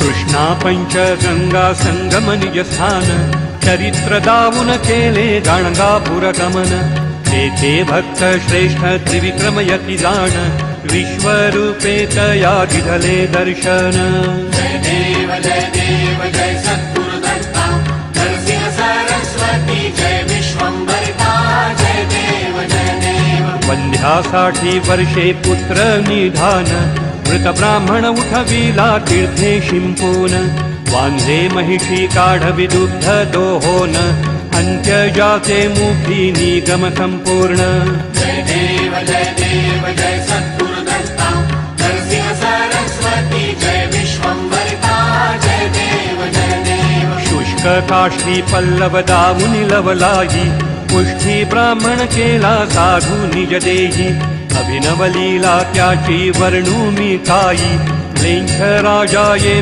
कृष्णा पञ्च गङ्गा सङ्गम निज स्थान चरित्र दावुन केले गाणगापुरगमन। ते भक्त श्रेष्ठ त्रिविक्रम यति जाण विश्वरूपे तया विधले दर्शन। जय देव जय देव जय सद्गुरुदत्ता नरसिंह सरस्वती जय विश्वम्भरिता जय देव जय देव। वंध्यासाठी वर्षे पुत्र निधान मृत ब्राह्मण उठविला तीर्थे शिंपून वांझे महिषी काढ विदुग्ध दोहोन। अंत्य जाते मुखी निगम संपूर्ण। जय देव जय देव जय सद्गुरुदत्ता। नरसिंह सरस्वती जय विश्वम्भरिता जय देव जय देव। शुष्क काष्ठी पल्लव दामुनि लवलाई पुष्ठी ब्राह्मण केला साधू निज देही अभिनव लीला त्याची वर्णूमी काई लेंख राजाये